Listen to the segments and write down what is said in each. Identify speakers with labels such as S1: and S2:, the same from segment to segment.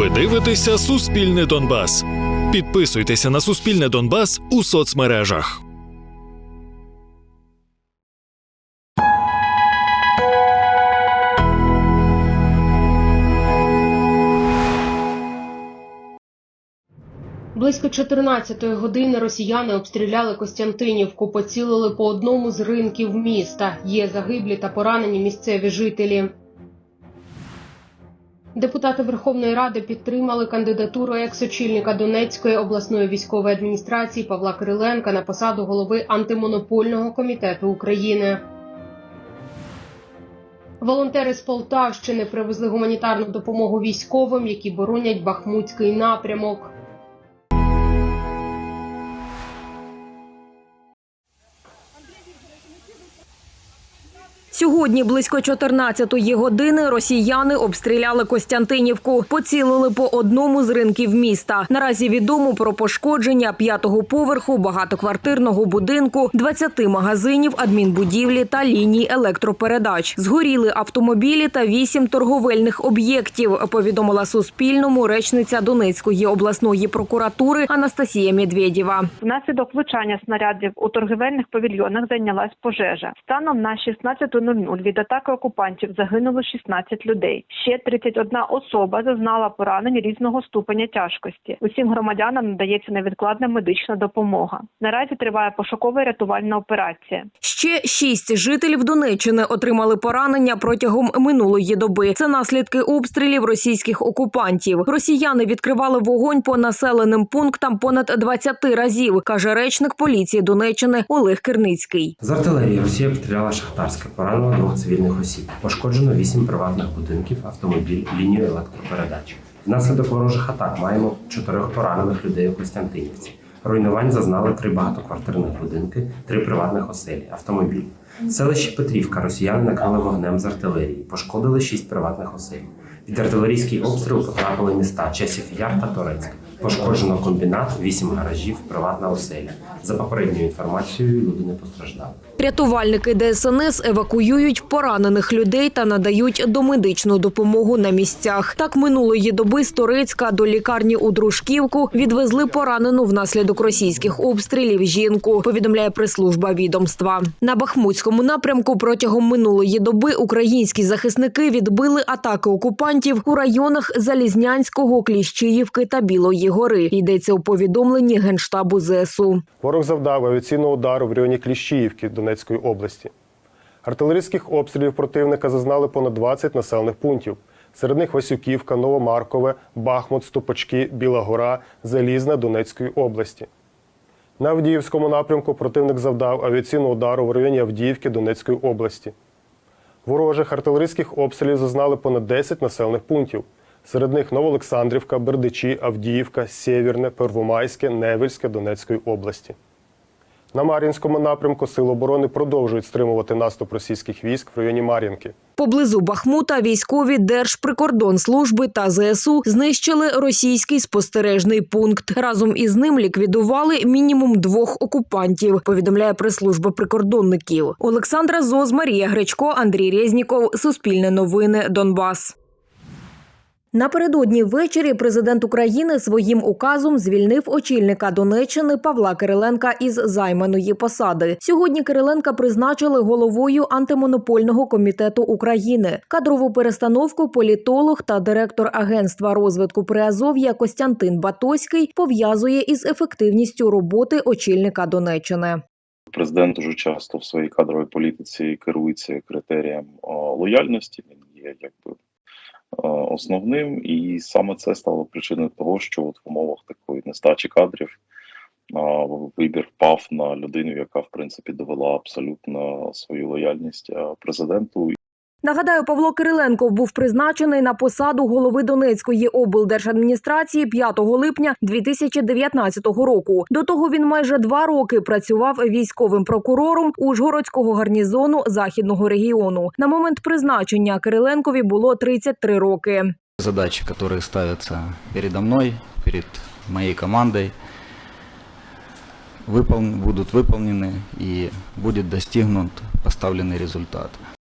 S1: Ви дивитеся Суспільне Донбас. Підписуйтеся на Суспільне Донбас у соцмережах.
S2: Близько 14-ї години росіяни обстріляли Костянтинівку, поцілили по одному з ринків міста. Є загиблі та поранені місцеві жителі. Депутати Верховної Ради підтримали кандидатуру екс-очільника Донецької обласної військової адміністрації Павла Кириленка на посаду голови антимонопольного комітету України. Волонтери з Полтавщини привезли гуманітарну допомогу військовим, які боронять Бахмутський напрямок.
S3: Сьогодні близько 14-ї години росіяни обстріляли Костянтинівку, поцілили по одному з ринків міста. Наразі відомо про пошкодження п'ятого поверху багатоквартирного будинку, 20 магазинів, адмінбудівлі та ліній електропередач. Згоріли автомобілі та вісім торговельних об'єктів. Повідомила Суспільному речниця Донецької обласної прокуратури Анастасія Медведєва.
S4: Внаслідок влучання снарядів у торгівельних павільйонах зайнялась пожежа. Станом на 16.00 від атаки окупантів загинуло 16 людей. Ще 31 особа зазнала поранень різного ступеня тяжкості. Усім громадянам надається невідкладна медична допомога. Наразі триває пошукова рятувальна операція.
S3: Ще шість жителів Донеччини отримали поранення протягом минулої доби. Це наслідки обстрілів російських окупантів. Росіяни відкривали вогонь по населеним пунктам понад 20 разів, каже речник поліції Донеччини Олег Керницький.
S5: З артилерії Росія обстріляла Шахтарське, поранила двох цивільних осіб. Пошкоджено вісім приватних будинків, автомобіль, лінію електропередач. Внаслідок ворожих атак маємо чотирьох поранених людей у Костянтинівці. Руйнувань зазнали три багатоквартирних будинки, три приватних оселі, автомобіль. В селищі Петрівка росіяни накрили вогнем з артилерії, пошкодили шість приватних осель. Під артилерійський обстріл потрапили міста Часів Яр та Торецьк. Пошкоджено комбінат, вісім гаражів, приватна оселя. За попередньою інформацією, люди не постраждали.
S3: Рятувальники ДСНС евакуюють поранених людей та надають домедичну допомогу на місцях. Так минулої доби з Торецька до лікарні у Дружківку відвезли поранену внаслідок російських обстрілів жінку. Повідомляє прес-служба відомства. На Бахмутському напрямку протягом минулої доби українські захисники відбили атаки окупантів у районах Залізнянського, Кліщіївки та Білої гори. Йдеться у повідомленні генштабу ЗСУ.
S6: Ворог завдав авіаційного удару в районі Кліщіївки Донецької області. Артилерійських обстрілів противника зазнали понад 20 населених пунктів. Серед них Васюківка, Новомаркове, Бахмут, Ступочки, Біла Гора, Залізна Донецької області. На Авдіївському напрямку противник завдав авіаційного удару в районі Авдіївки Донецької області. Ворожих артилерійських обстрілів зазнали понад 10 населених пунктів. Серед них Новоолександрівка, Бердичі, Авдіївка, Сєвєрне, Первомайське, Невельське Донецької області. На Мар'їнському напрямку Сили оборони продовжують стримувати наступ російських військ в районі Мар'їнки.
S3: Поблизу Бахмута військові Держприкордонслужби та ЗСУ знищили російський спостережний пункт. Разом із ним ліквідували мінімум двох окупантів. Повідомляє прес-служба прикордонників. Олександра Зоз, Марія Гречко, Андрій Резніков. Суспільне новини. Донбас. Напередодні ввечері президент України своїм указом звільнив очільника Донеччини Павла Кириленка із займаної посади. Сьогодні Кириленка призначили головою антимонопольного комітету України. Кадрову перестановку політолог та директор агентства розвитку Приазов'я Костянтин Батоський пов'язує із ефективністю роботи очільника Донеччини.
S7: Президент дуже часто в своїй кадровій політиці керується критерієм лояльності. Він є якби е, основним, і саме це стало причиною того, що от в умовах такої нестачі кадрів а, вибір впав на людину, яка в принципі довела абсолютно свою лояльність президенту.
S3: Нагадаю, Павло Кириленко був призначений на посаду голови Донецької облдержадміністрації 5 липня 2019 року. До того він майже два роки працював військовим прокурором Ужгородського гарнізону західного регіону. На момент призначення Кириленкові було 33 роки.
S8: Задачи, которые ставятся передо мной, перед моей командой, выпол- будут выполнены и будет достигнут поставленный результат.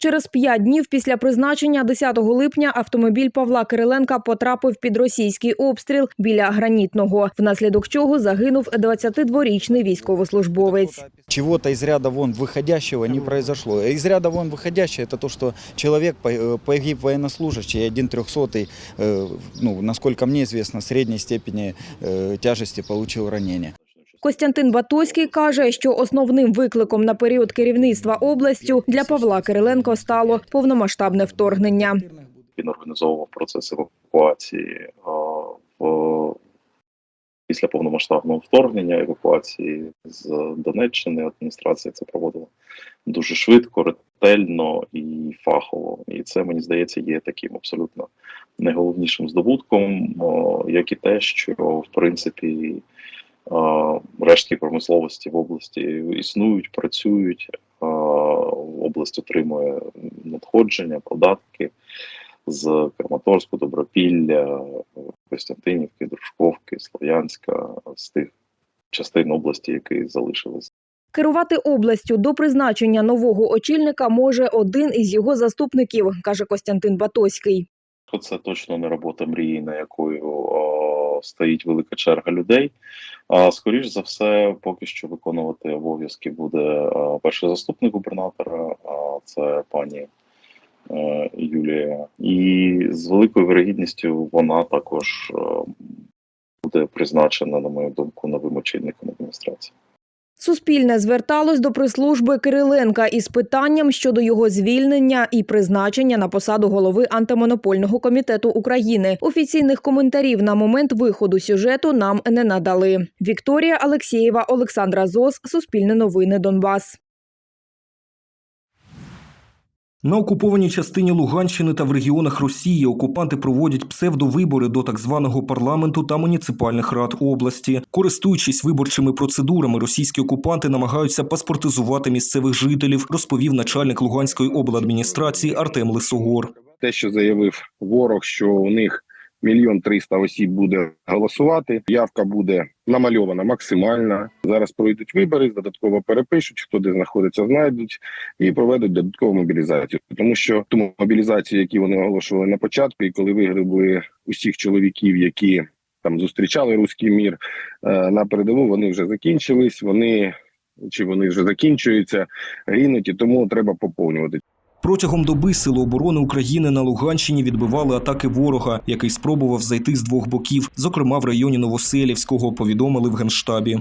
S3: Через п'ять днів після призначення 10 липня автомобіль Павла Кириленка потрапив під російський обстріл біля гранітного, внаслідок чого загинув 22-річний військовослужбовець.
S9: Чего-то из ряда вон выходящего не произошло. Из ряда вон выходящее это то, что человек по- э, погиб военнослужащий, один трехсотый, э, ну, насколько мне известно, средней степени э, тяжести получил ранение.
S3: Костянтин Батоський каже, що основним викликом на період керівництва областю для Павла Кириленко стало повномасштабне вторгнення.
S7: Він організовував процес евакуації в після повномасштабного вторгнення, евакуації з Донеччини. Адміністрація це проводила дуже швидко, ретельно і фахово. І це мені здається є таким абсолютно найголовнішим здобутком, як і те, що в принципі рештки промисловості в області існують, працюють. Область отримує надходження, податки з Краматорську, Добропілля, Костянтинівки, Дружковки, Слов'янська, з тих частин області, які залишились.
S3: Керувати областю до призначення нового очільника може один із його заступників, каже Костянтин Батоський.
S7: Це точно не робота мрії, на якою стоїть велика черга людей. А скоріш за все, поки що виконувати обов'язки буде перший заступник губернатора, а це пані е, Юлія. І з великою вирогідністю вона також е, буде призначена, на мою думку, новим очільником адміністрації.
S3: Суспільне зверталось до прес-служби Кириленка із питанням щодо його звільнення і призначення на посаду голови антимонопольного комітету України. Офіційних коментарів на момент виходу сюжету нам не надали. Вікторія Алексєєва, Олександра Зос, Суспільне новини Донбас.
S10: На окупованій частині Луганщини та в регіонах Росії окупанти проводять псевдовибори до так званого парламенту та муніципальних рад області. Користуючись виборчими процедурами, російські окупанти намагаються паспортизувати місцевих жителів, розповів начальник Луганської обладміністрації Артем Лисогор.
S11: те, що заявив ворог, що у них мільйон триста осіб буде голосувати. Явка буде намальована максимальна. Зараз пройдуть вибори, додатково перепишуть, хто де знаходиться, знайдуть і проведуть додаткову мобілізацію. Тому що ту мобілізацію, які вони оголошували на початку, і коли вигребли усіх чоловіків, які там зустрічали руський мір е, на передову, вони вже закінчились. Вони чи вони вже закінчуються, гинуть, і тому треба поповнювати.
S10: Протягом доби Сили оборони України на Луганщині відбивали атаки ворога, який спробував зайти з двох боків, зокрема в районі Новоселівського, повідомили в Генштабі.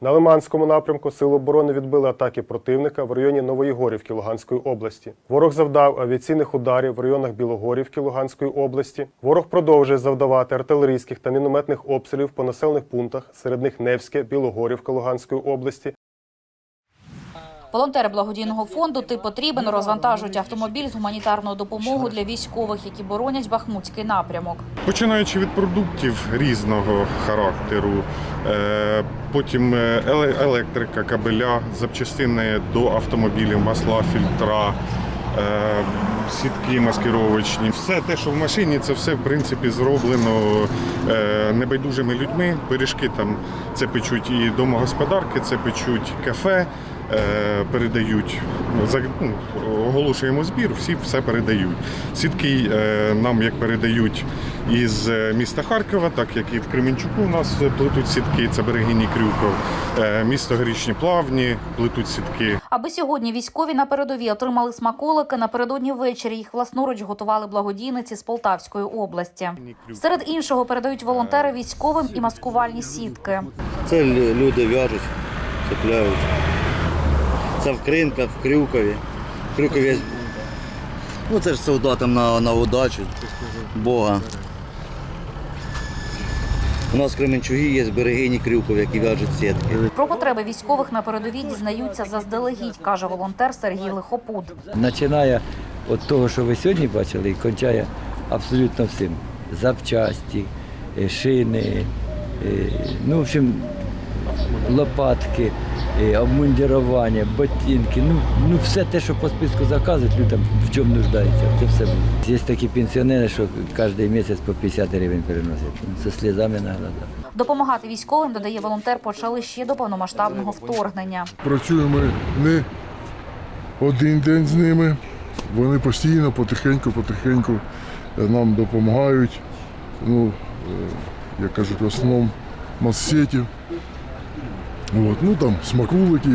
S6: На Лиманському напрямку Сили оборони відбили атаки противника в районі Новоєгорівки Луганської області. Ворог завдав авіаційних ударів в районах Білогорівки Луганської області. Ворог продовжує завдавати артилерійських та мінометних обстрілів по населених пунктах, серед них Невське, Білогорівка Луганської області,
S12: Волонтери благодійного фонду «Ти потрібен» розвантажують автомобіль з гуманітарною допомогою для військових, які боронять Бахмутський напрямок.
S13: Починаючи від продуктів різного характеру, е, потім е, електрика, кабеля, запчастини до автомобілів, масла, фільтра, е, сітки маскировочні. Все те, що в машині, це все в принципі зроблено небайдужими людьми. Пиріжки там це печуть і домогосподарки, це печуть кафе. Е, Передають ну, оголошуємо збір, всі все передають. Сітки е, нам як передають із е, міста Харкова, так як і в Кременчуку у нас плетуть сітки, це берегині Крюков, місто Горішні Плавні, плетуть сітки.
S12: Аби сьогодні військові на передовій отримали смаколики, напередодні ввечері їх власноруч готували благодійниці з Полтавської області. Серед іншого передають волонтери військовим і маскувальні сітки.
S9: Це люди в'яжуть, цепляють. Це в Кринках, в Крюкові. В Крюкові, ну це ж солдатам на, на удачу, Бога. У нас в Кременчугі є берегині Крюков, які в'яжуть сітки.
S12: Про потреби військових на передовій дізнаються заздалегідь, каже волонтер Сергій Лихопуд.
S14: Починає від того, що ви сьогодні бачили, і кончає абсолютно всім. Запчасті, е, шини, е, ну, в общем, лопатки, е, обмундірування, ботинки, ну, ну все те, що по списку заказують, людям в чому нуждаються, це все буде. Є такі пенсіонери, що кожен місяць по 50 гривень переносять. Ну, Це слізами на глазах.
S12: Допомагати військовим, додає волонтер, почали ще до повномасштабного вторгнення.
S13: Працюємо не один день з ними, вони постійно, потихеньку, потихеньку е, нам допомагають. Ну, е, як кажуть, в основному массеті. От, ну там смакулики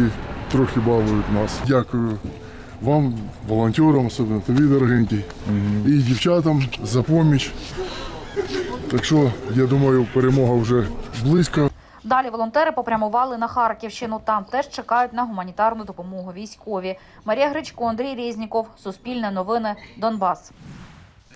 S13: трохи балують нас. Дякую вам, волонтерам, особливо тобі, дорогенький, і дівчатам за поміч. Так що, я думаю, перемога вже близько.
S12: Далі волонтери попрямували на Харківщину. Там теж чекають на гуманітарну допомогу військові. Марія Гречко, Андрій Резніков, Суспільне новини, Донбас.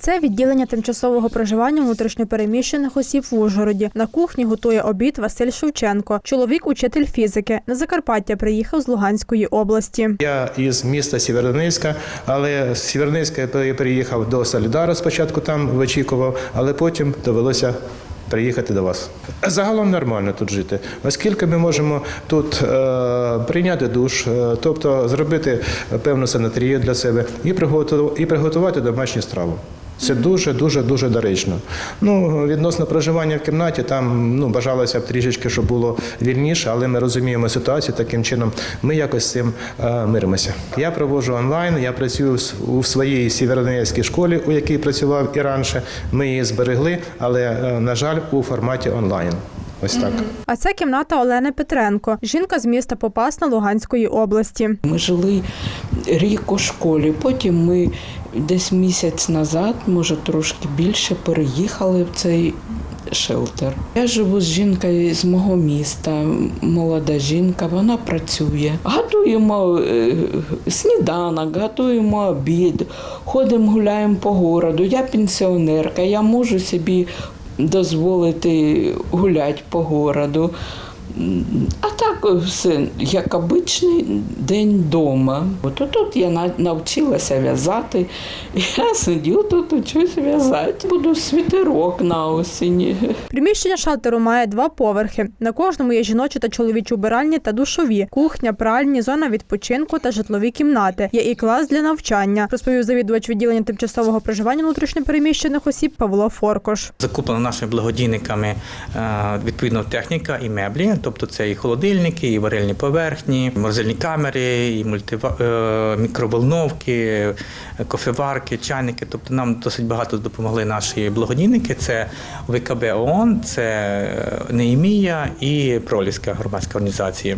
S15: Це відділення тимчасового проживання внутрішньопереміщених осіб в Ужгороді. На кухні готує обід Василь Шевченко. Чоловік учитель фізики. На Закарпаття приїхав з Луганської області.
S16: Я із міста Сєвєродонецька, але з Сєвєродонецька я переїхав до Солідара. Спочатку там вичікував, але потім довелося. Приїхати до вас загалом нормально тут жити, оскільки ми можемо тут е, прийняти душ, е, тобто зробити певну санаторію для себе і приготувати, і приготувати домашню страву. Це дуже дуже дуже доречно. Ну відносно проживання в кімнаті, там ну бажалося б трішечки, щоб було вільніше, але ми розуміємо ситуацію таким чином. Ми якось з цим е, миримося. Я проводжу онлайн. Я працюю у своїй сєвєродонецькій школі, у якій працював і раніше. Ми її зберегли, але е, на жаль, у форматі онлайн. Ось так.
S15: А це кімната Олени Петренко. Жінка з міста Попасна Луганської області.
S17: Ми жили рік у школі. Потім ми десь місяць назад, може трошки більше, переїхали в цей шелтер. Я живу з жінкою з мого міста, молода жінка, вона працює. Готуємо е, сніданок, готуємо обід, ходимо, гуляємо по городу. Я пенсіонерка, я можу собі дозволити гуляти по городу. А так все як обичний день вдома. От тут я на- навчилася в'язати. Я сидю тут, учусь в'язати. Буду світерок на осені.
S15: Приміщення шалтеру має два поверхи. На кожному є жіночі та чоловічі убиральні та душові, кухня, пральні, зона відпочинку та житлові кімнати. Є і клас для навчання, розповів завідувач відділення тимчасового проживання внутрішньопереміщених осіб Павло Форкош.
S18: Закуплена нашими благодійниками е, відповідно техніка і меблі, тобто це і холодильники, і варильні поверхні, морозильні камери, і мультива... е, мікроволновки, кофеварки, чайники. Тобто нам досить багато допомогли наші благодійники. Це ВКБ ООН, це е, Неємія і Проліська громадська організація.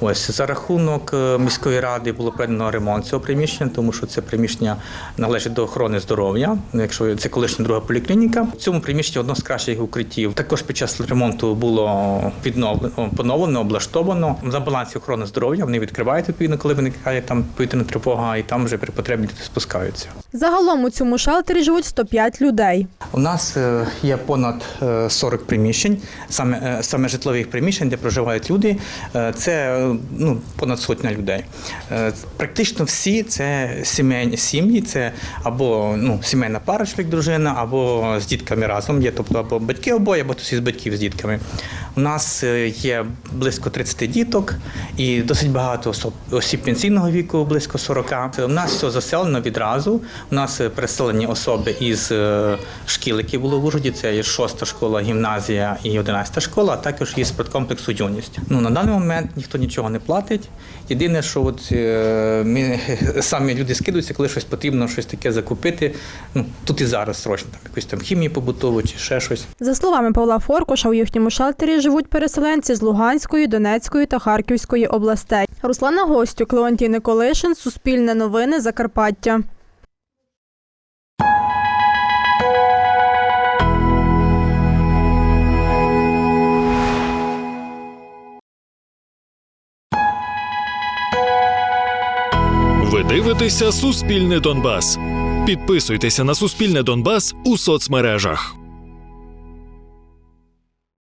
S18: Ось за рахунок е, міської ради було проведено ремонт цього приміщення, тому що це приміщення належить до охорони здоров'я. Якщо це колишня друга поліклініка, в цьому приміщенні одно з кращих укриттів. Також під час ремонту було відновлено, поновлено, облаштовано на балансі охорони здоров'я. Вони відкривають відповідно, коли виникає там повітряна тривога, і там вже при потребі діти спускаються.
S15: Загалом у цьому шелтері живуть 105 людей.
S18: У нас е, є понад е, 40 приміщень, саме, е, саме житлових приміщень, де проживають люди. Е, Це е, ну, понад сотня людей. Е, Практично всі це сімейні сім'ї, це або ну, сімейна пара, чоловік, дружина, або з дітками разом є, тобто або батьки обоє, або хтось із батьків з дітками. У нас е, є близько 30 діток і досить багато особ- осіб пенсійного віку, близько 40. У нас все заселено відразу. У нас е, переселені особи із е, шкіл, які були в Ужгороді. Це є шоста школа, гімназія і одинадцята школа, а також є спорткомплексу юність. Ну на даний момент ніхто нічого не платить. Єдине, що от е, ми самі люди скидуються, коли щось потрібно, щось таке закупити. Ну тут і зараз срочно там якусь там хімію побутову чи ще щось.
S15: За словами Павла Форкуша, у їхньому шелтері живуть переселенці з Луганської, Донецької та Харківської областей. Руслана Гостюк, Леонтій Николишин, Суспільне новини, Закарпаття.
S1: Ви дивитеся Суспільне Донбас. Підписуйтеся на Суспільне Донбас у соцмережах.